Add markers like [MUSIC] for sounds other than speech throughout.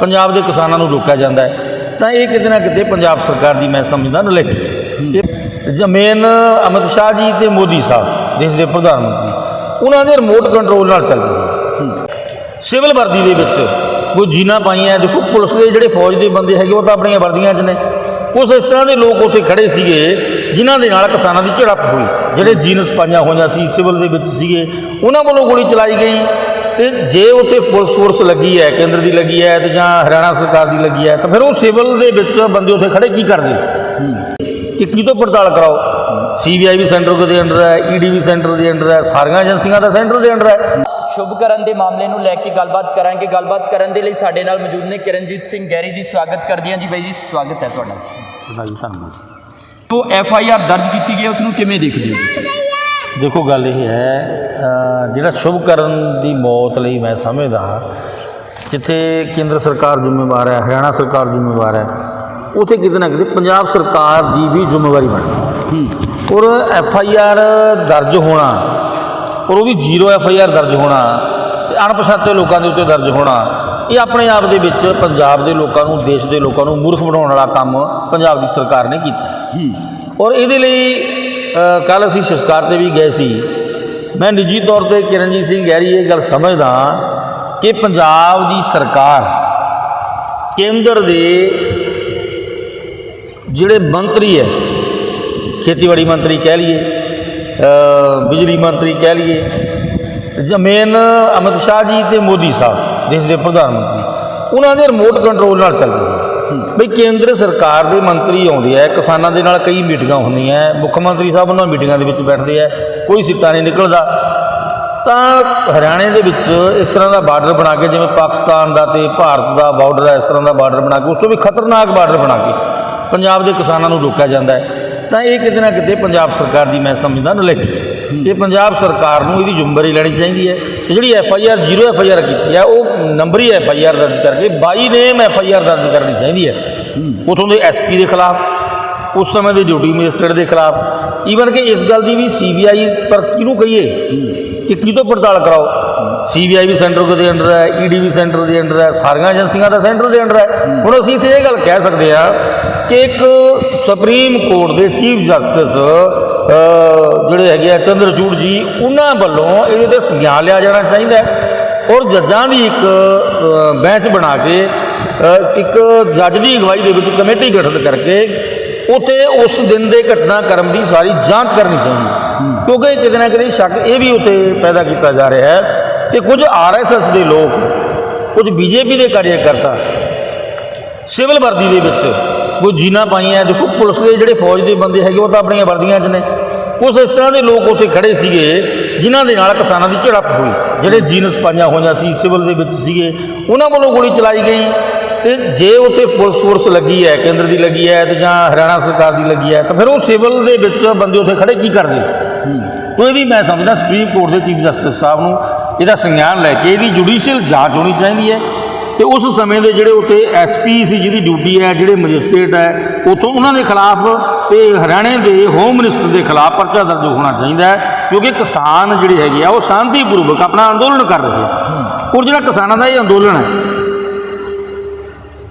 ਪੰਜਾਬ ਦੇ ਕਿਸਾਨਾਂ ਨੂੰ ਰੋਕਿਆ ਜਾਂਦਾ ਹੈ। ਤਾਂ ਇਹ ਕਿਤੇ ਨਾ ਕਿਤੇ ਪੰਜਾਬ ਸਰਕਾਰ ਦੀ, ਮੈਂ ਸਮਝਦਾ, ਨਲੇਕੀ ਹੈ। ਇਹ ਜ਼ਮੀਨ ਅਮਿਤ ਸ਼ਾਹ ਜੀ ਤੇ ਮੋਦੀ ਸਾਹਿਬ, ਦੇਸ਼ ਦੇ ਪ੍ਰਧਾਨ ਮੰਤਰੀ, ਉਹਨਾਂ ਦੇ ਰਿਮੋਟ ਕੰਟਰੋਲ ਨਾਲ ਚੱਲ ਰਹੀ ਹੈ। ਸਿਵਲ ਵਰਦੀ ਦੇ ਵਿੱਚ ਕੋਈ ਜੀਨਾ ਪਾਈਆਂ ਦੇਖੋ, ਪੁਲਿਸ ਦੇ ਜਿਹੜੇ ਫੌਜ ਦੇ ਬੰਦੇ ਹੈਗੇ, ਉਹ ਤਾਂ ਆਪਣੀਆਂ ਵਰਦੀਆਂ 'ਚ ਨੇ। ਕੁਛ ਇਸ ਤਰ੍ਹਾਂ ਦੇ ਲੋਕ ਉੱਥੇ ਖੜੇ ਸੀਗੇ, ਜਿਨ੍ਹਾਂ ਦੇ ਨਾਲ ਕਿਸਾਨਾਂ ਦੀ ਝੜਪ ਹੋਈ। ਜਿਹੜੇ ਜੀਨਸ ਪਾਈਆਂ ਹੋਈਆਂ ਸੀ, ਸਿਵਲ ਦੇ ਵਿੱਚ ਸੀਗੇ, ਉਹਨਾਂ ਵੱਲੋਂ ਗੋਲੀ ਚਲਾਈ ਗਈ। ਤੇ ਜੇ ਉੱਥੇ ਪੁਲਿਸ ਫੋਰਸ ਲੱਗੀ ਹੈ ਕੇਂਦਰ ਦੀ ਲੱਗੀ ਹੈ ਤੇ ਜਾਂ ਹਰਿਆਣਾ ਸਰਕਾਰ ਦੀ ਲੱਗੀ ਹੈ ਤਾਂ ਫਿਰ ਉਹ ਸਿਵਲ ਦੇ ਵਿੱਚ ਬੰਦੇ ਉੱਥੇ ਖੜੇ ਕੀ ਕਰਦੇ ਸੀ? ਕਿ ਕੀ ਤੋਂ ਪੜਤਾਲ ਕਰਾਓ। ਸੀਬੀਆਈ ਵੀ ਸੈਂਟਰ ਦੇ ਅੰਡਰ ਹੈ ਈਡੀ ਵੀ ਸੈਂਟਰ ਦੇ ਅੰਡਰ ਹੈ ਸਾਰੀਆਂ ਏਜੰਸੀਆਂ ਦਾ ਸੈਂਟਰ ਦੇ ਅੰਡਰ ਹੈ। ਸ਼ੁਭਕਰਨ ਦੇ ਮਾਮਲੇ ਨੂੰ ਲੈ ਕੇ ਗੱਲਬਾਤ ਕਰਾਂਗੇ। ਗੱਲਬਾਤ ਕਰਨ ਦੇ ਲਈ ਸਾਡੇ ਨਾਲ ਮੌਜੂਦ ਨੇ ਕਿਰਨਜੀਤ ਸਿੰਘ ਗੈਰੀ ਜੀ ਸਵਾਗਤ ਕਰਦੇ ਹਾਂ ਜੀ ਬਾਈ ਜੀ ਸਵਾਗਤ ਹੈ ਤੁਹਾਡਾ। ਜੀ ਧੰਨਵਾਦ ਉਹ ਐਫ ਆਈ ਆਰ ਦਰਜ ਕੀਤੀ ਗਈ ਹੈ ਉਸ ਨੂੰ ਕਿਵੇਂ ਦੇਖਦੇ ਹੋ ਤੁਸੀਂ? ਦੇਖੋ ਗੱਲ ਇਹ ਹੈ ਜਿਹੜਾ ਸ਼ੁਭਕਰਨ ਦੀ ਮੌਤ ਲਈ ਮੈਂ ਸਮਝਦਾ ਜਿੱਥੇ ਕੇਂਦਰ ਸਰਕਾਰ ਜ਼ਿੰਮੇਵਾਰ ਹੈ ਹਰਿਆਣਾ ਸਰਕਾਰ ਜ਼ਿੰਮੇਵਾਰ ਹੈ ਉਥੇ ਕਿਤੇ ਨਾ ਕਿਤੇ ਪੰਜਾਬ ਸਰਕਾਰ ਦੀ ਵੀ ਜ਼ਿੰਮੇਵਾਰੀ ਬਣਦੀ ਔਰ ਐਫ ਆਈ ਆਰ ਦਰਜ ਹੋਣਾ ਔਰ ਉਹ ਵੀ ਜ਼ੀਰੋ ਐਫ ਆਈ ਆਰ ਦਰਜ ਹੋਣਾ ਤੇ ਅਣਪਛਾਤੇ ਲੋਕਾਂ ਦੇ ਉੱਤੇ ਦਰਜ ਹੋਣਾ ਇਹ ਆਪਣੇ ਆਪ ਦੇ ਵਿੱਚ ਪੰਜਾਬ ਦੇ ਲੋਕਾਂ ਨੂੰ ਦੇਸ਼ ਦੇ ਲੋਕਾਂ ਨੂੰ ਮੂਰਖ ਬਣਾਉਣ ਵਾਲਾ ਕੰਮ ਪੰਜਾਬ ਦੀ ਸਰਕਾਰ ਨੇ ਕੀਤਾ। ਔਰ ਇਹਦੇ ਲਈ ਕੱਲ ਅਸੀਂ ਸੰਸਕਾਰ ਤੇ ਵੀ ਗਏ ਸੀ। ਮੈਂ ਨਿੱਜੀ ਤੌਰ ਤੇ ਕਿਰਨਜੀਤ ਸਿੰਘ ਗਹਿਰੀ ਇਹ ਗੱਲ ਸਮਝਦਾ ਕਿ ਪੰਜਾਬ ਦੀ ਸਰਕਾਰ ਕੇਂਦਰ ਦੇ ਜਿਹੜੇ ਮੰਤਰੀ ਹੈ, ਖੇਤੀਬਾੜੀ ਮੰਤਰੀ ਕਹਿ ਲਈਏ ਬਿਜਲੀ ਮੰਤਰੀ ਕਹਿ ਲਈਏ ਜ਼ਮੀਨ ਅਮਿਤ ਸ਼ਾਹ ਜੀ ਤੇ ਮੋਦੀ ਸਾਹਿਬ, ਦੇਸ਼ ਦੇ ਪ੍ਰਧਾਨ ਮੰਤਰੀ, ਉਹਨਾਂ ਦੇ ਰਿਮੋਟ ਕੰਟਰੋਲ ਨਾਲ ਚੱਲ ਰਹੀ ਬਈ ਕੇਂਦਰ ਸਰਕਾਰ ਦੇ ਮੰਤਰੀ ਆਉਂਦੇ ਆ, ਕਿਸਾਨਾਂ ਦੇ ਨਾਲ ਕਈ ਮੀਟਿੰਗਾਂ ਹੁੰਦੀਆਂ ਮੁੱਖ ਮੰਤਰੀ ਸਾਹਿਬ ਉਹਨਾਂ ਮੀਟਿੰਗਾਂ ਦੇ ਵਿੱਚ ਬੈਠਦੇ ਆ ਕੋਈ ਸਿੱਟਾ ਨਹੀਂ ਨਿਕਲਦਾ। ਤਾਂ ਹਰਿਆਣੇ ਦੇ ਵਿੱਚ ਇਸ ਤਰ੍ਹਾਂ ਦਾ ਬਾਰਡਰ ਬਣਾ ਕੇ, ਜਿਵੇਂ ਪਾਕਿਸਤਾਨ ਦਾ ਤੇ ਭਾਰਤ ਦਾ ਬਾਰਡਰ ਹੈ ਇਸ ਤਰ੍ਹਾਂ ਦਾ ਬਾਰਡਰ ਬਣਾ ਕੇ, ਉਸ ਤੋਂ ਵੀ ਖਤਰਨਾਕ ਬਾਰਡਰ ਬਣਾ ਕੇ ਪੰਜਾਬ ਦੇ ਕਿਸਾਨਾਂ ਨੂੰ ਰੋਕਿਆ ਜਾਂਦਾ ਹੈ ਤਾਂ ਇਹ ਕਿਤੇ ਨਾ ਕਿਤੇ ਪੰਜਾਬ ਸਰਕਾਰ ਦੀ, ਮੈਂ ਸਮਝਦਾ ਨਲੇਕੀ ਹੈ ਇਹ ਪੰਜਾਬ ਸਰਕਾਰ ਨੂੰ ਇਹਦੀ ਜ਼ਿੰਮੇਵਾਰੀ ਲੈਣੀ ਚਾਹੀਦੀ ਹੈ। ਤੇ ਜਿਹੜੀ F I R zero F I R ਕੀਤੀ ਹੈ, ਉਹ ਨੰਬਰੀ ਐਫ ਆਈ ਆਰ ਦਰਜ ਕਰਕੇ ਬਾਈ ਨੇਮ ਐਫ ਆਈ ਆਰ ਦਰਜ ਕਰਨੀ ਚਾਹੀਦੀ ਹੈ। ਉਥੋਂ ਦੇ ਐਸ ਪੀ ਦੇ ਖਿਲਾਫ, ਉਸ ਸਮੇਂ ਦੇ ਡਿਊਟੀ ਮੈਜਿਸਟਰੇਟ ਦੇ ਖਿਲਾਫ। ਈਵਨ ਕਿ ਇਸ ਗੱਲ ਦੀ ਵੀ ਸੀ ਬੀ ਆਈ ਪਰ ਕਿਹਨੂੰ ਕਹੀਏ ਕਿ ਕੀ ਤੋਂ ਪੜਤਾਲ ਕਰਾਓ? ਸੀ ਬੀ ਆਈ ਵੀ ਸੈਂਟਰ ਦੇ ਅੰਡਰ ਹੈ ਈ ਡੀ ਵੀ ਸੈਂਟਰ ਦੇ ਅੰਡਰ ਹੈ, ਸਾਰੀਆਂ ਏਜੰਸੀਆਂ ਦਾ ਸੈਂਟਰ ਦੇ ਅੰਡਰ ਹੈ। ਹੁਣ ਅਸੀਂ ਇੱਥੇ ਇਹ ਗੱਲ ਕਹਿ ਸਕਦੇ ਹਾਂ ਕਿ ਇੱਕ ਸੁਪਰੀਮ ਕੋਰਟ ਦੇ ਚੀਫ ਜਸਟਿਸ ਜਿਹੜੇ ਹੈਗੇ ਆ ਚੰਦਰਚੂੜ ਜੀ, ਉਹਨਾਂ ਵੱਲੋਂ ਇਹਦੇ ਤੇ ਸੰਗਿਆਨ ਲਿਆ ਜਾਣਾ ਚਾਹੀਦਾ ਔਰ ਜੱਜਾਂ ਦੀ ਇੱਕ ਬੈਂਚ ਬਣਾ ਕੇ ਇੱਕ ਜੱਜ ਦੀ ਅਗਵਾਈ ਦੇ ਵਿੱਚ ਕਮੇਟੀ ਗਠਨ ਕਰਕੇ ਉਥੇ ਉਸ ਦਿਨ ਦੇ ਘਟਨਾਕ੍ਰਮ ਦੀ ਸਾਰੀ ਜਾਂਚ ਕਰਨੀ ਚਾਹੀਦੀ ਕਿਉਂਕਿ ਕਿਤੇ ਨਾ ਕਿਤੇ ਸ਼ੱਕ ਇਹ ਵੀ ਉਤੇ ਪੈਦਾ ਕੀਤਾ ਜਾ ਰਿਹਾ ਹੈ ਕਿ ਕੁਝ ਆਰਐਸਐਸ ਦੇ ਲੋਕ, ਕੁਝ ਬੀਜੇਪੀ ਦੇ ਕਾਰਜਕਰਤਾ, ਸਿਵਲ ਵਰਦੀ ਦੇ ਵਿੱਚ ਕੋਈ ਜੀਨਾ ਪਾਈਆਂ ਦੇਖੋ ਪੁਲਿਸ ਦੇ ਜਿਹੜੇ ਫੌਜ ਦੇ ਬੰਦੇ ਹੈਗੇ ਉਹ ਤਾਂ ਆਪਣੀਆਂ ਵਰਦੀਆਂ 'ਚ ਨੇ। ਕੁਝ ਇਸ ਤਰ੍ਹਾਂ ਦੇ ਲੋਕ ਉੱਥੇ ਖੜੇ ਸੀਗੇ ਜਿਨ੍ਹਾਂ ਦੇ ਨਾਲ ਕਿਸਾਨਾਂ ਦੀ ਝੜਪ ਹੋਈ। ਜਿਹੜੇ ਜੀਨਸ ਪਾਈਆਂ ਹੋਈਆਂ ਸੀ ਸਿਵਲ ਦੇ ਵਿੱਚ ਸੀਗੇ ਉਹਨਾਂ ਵੱਲੋਂ ਗੋਲੀ ਚਲਾਈ ਗਈ। ਤੇ ਜੇ ਉੱਥੇ ਪੁਲਿਸ ਫੋਰਸ ਲੱਗੀ ਹੈ ਕੇਂਦਰ ਦੀ ਲੱਗੀ ਹੈ ਤੇ ਜਾਂ ਹਰਿਆਣਾ ਸਰਕਾਰ ਦੀ ਲੱਗੀ ਹੈ ਤਾਂ ਫਿਰ ਉਹ ਸਿਵਲ ਦੇ ਵਿੱਚ ਬੰਦੇ ਉੱਥੇ ਖੜੇ ਕੀ ਕਰਦੇ ਸੀ? ਉਹ ਇਹਦੀ ਮੈਂ ਸਮਝਦਾ ਸੁਪਰੀਮ ਕੋਰਟ ਦੇ ਚੀਫ ਜਸਟਿਸ ਸਾਹਿਬ ਨੂੰ ਇਹਦਾ ਸੰਗਿਆਨ ਲੈ ਕੇ ਇਹਦੀ ਜੁਡੀਸ਼ੀਅਲ ਜਾਂਚ ਹੋਣੀ ਚਾਹੀਦੀ ਹੈ। ਤੇ ਉਸ ਸਮੇਂ ਦੇ ਜਿਹੜੇ ਉੱਥੇ ਐਸਪੀ ਸੀ, ਜਿਹਦੀ ਡਿਊਟੀ ਹੈ, ਜਿਹੜੇ ਮੈਜਿਸਟ੍ਰੇਟ ਹੈ, ਉਥੋਂ ਉਹਨਾਂ ਦੇ ਖਿਲਾਫ ਤੇ ਹਰਿਆਣੇ ਦੇ ਹੋਮ ਮਿਨਿਸਟਰ ਦੇ ਖਿਲਾਫ ਪਰਚਾ ਦਰਜ ਹੋਣਾ ਚਾਹੀਦਾ ਹੈ, ਕਿਉਂਕਿ ਕਿਸਾਨ ਜਿਹੜੇ ਹੈਗੇ ਆ, ਉਹ ਸ਼ਾਂਤੀਪੂਰਵਕ ਆਪਣਾ ਅੰਦੋਲਨ ਕਰ ਰਹੇ ਆ। ਔਰ ਜਿਹੜਾ ਕਿਸਾਨਾਂ ਦਾ ਇਹ ਅੰਦੋਲਨ ਹੈ,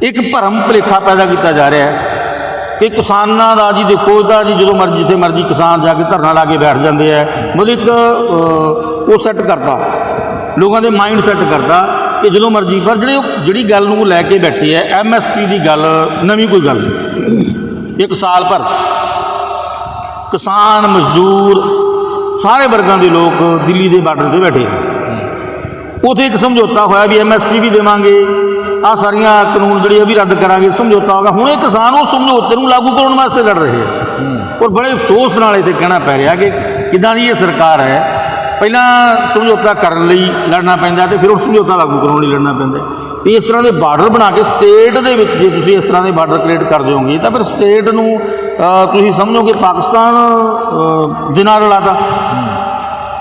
ਇੱਕ ਭਰਮ ਭੁਲੇਖਾ ਪੈਦਾ ਕੀਤਾ ਜਾ ਰਿਹਾ ਹੈ ਕਿ ਕਿਸਾਨਾਂ ਦਾ ਜੀ ਦੇਖੋ ਇਹਦਾ ਜੀ ਜਦੋਂ ਮਰਜ਼ੀ, ਜਿੱਥੇ ਮਰਜ਼ੀ ਕਿਸਾਨ ਜਾ ਕੇ ਧਰਨਾ ਲਾ ਕੇ ਬੈਠ ਜਾਂਦੇ ਆ, ਮਤਲਬ ਇੱਕ ਉਹ ਸੈੱਟ ਕਰਤਾ, ਲੋਕਾਂ ਦੇ ਮਾਈਂਡ ਸੈੱਟ ਕਰਤਾ ਕਿ ਜਦੋਂ ਮਰਜ਼ੀ ਪਰ ਜਿਹੜੇ ਉਹ- ਜਿਹੜੀ ਗੱਲ ਨੂੰ ਲੈ ਕੇ ਬੈਠੇ ਆ ਐਮਐਸਪੀ ਦੀ ਗੱਲ ਨਵੀਂ ਕੋਈ ਗੱਲ ਨਹੀਂ। ਇੱਕ ਸਾਲ ਭਰ ਕਿਸਾਨ ਮਜ਼ਦੂਰ ਸਾਰੇ ਵਰਗਾਂ ਦੇ ਲੋਕ ਦਿੱਲੀ ਦੇ ਬਾਰਡਰ ਤੇ ਬੈਠੇ ਨੇ ਉਥੇ ਇੱਕ ਸਮਝੌਤਾ ਹੋਇਆ ਵੀ ਐਮਐਸਪੀ ਵੀ ਦੇਵਾਂਗੇ। ਆ ਸਾਰੀਆਂ ਕਾਨੂੰਨ ਜਿਹੜੇ ਆ ਵੀ ਰੱਦ ਕਰਾਂਗੇ ਸਮਝੌਤਾ ਹੋਗਾ। ਹੁਣ ਇਹ ਕਿਸਾਨ ਉਸ ਸਮਝੌਤੇ ਨੂੰ ਲਾਗੂ ਕਰਨ ਵਾਸਤੇ ਲੜ ਰਹੇ ਆ। ਔਰ ਬੜੇ ਅਫਸੋਸ ਨਾਲ ਇਹ ਤੇ ਕਹਿਣਾ ਪੈ ਰਿਹਾ ਕਿ ਕਿਦਾਂ ਦੀ ਇਹ ਸਰਕਾਰ ਹੈ ਪਹਿਲਾਂ ਸਮਝੌਤਾ ਕਰਨ ਲਈ ਲੜਨਾ ਪੈਂਦਾ ਤੇ ਫਿਰ ਉਹ ਸਮਝੌਤਾ ਲਾਗੂ ਕਰਾਉਣ ਲਈ ਲੜਨਾ ਪੈਂਦਾ। ਵੀ ਇਸ ਤਰ੍ਹਾਂ ਦੇ ਬਾਰਡਰ ਬਣਾ ਕੇ ਸਟੇਟ ਦੇ ਵਿੱਚ ਜੇ ਤੁਸੀਂ ਇਸ ਤਰ੍ਹਾਂ ਦੇ ਬਾਰਡਰ ਕ੍ਰੀਏਟ ਕਰ ਦਿਓਗੇ ਤਾਂ ਫਿਰ ਸਟੇਟ ਨੂੰ ਅ, ਤੁਸੀਂ ਸਮਝੋਗੇ ਪਾਕਿਸਤਾਨ ਦੇ ਨਾਲ ਰਲਾਤਾ।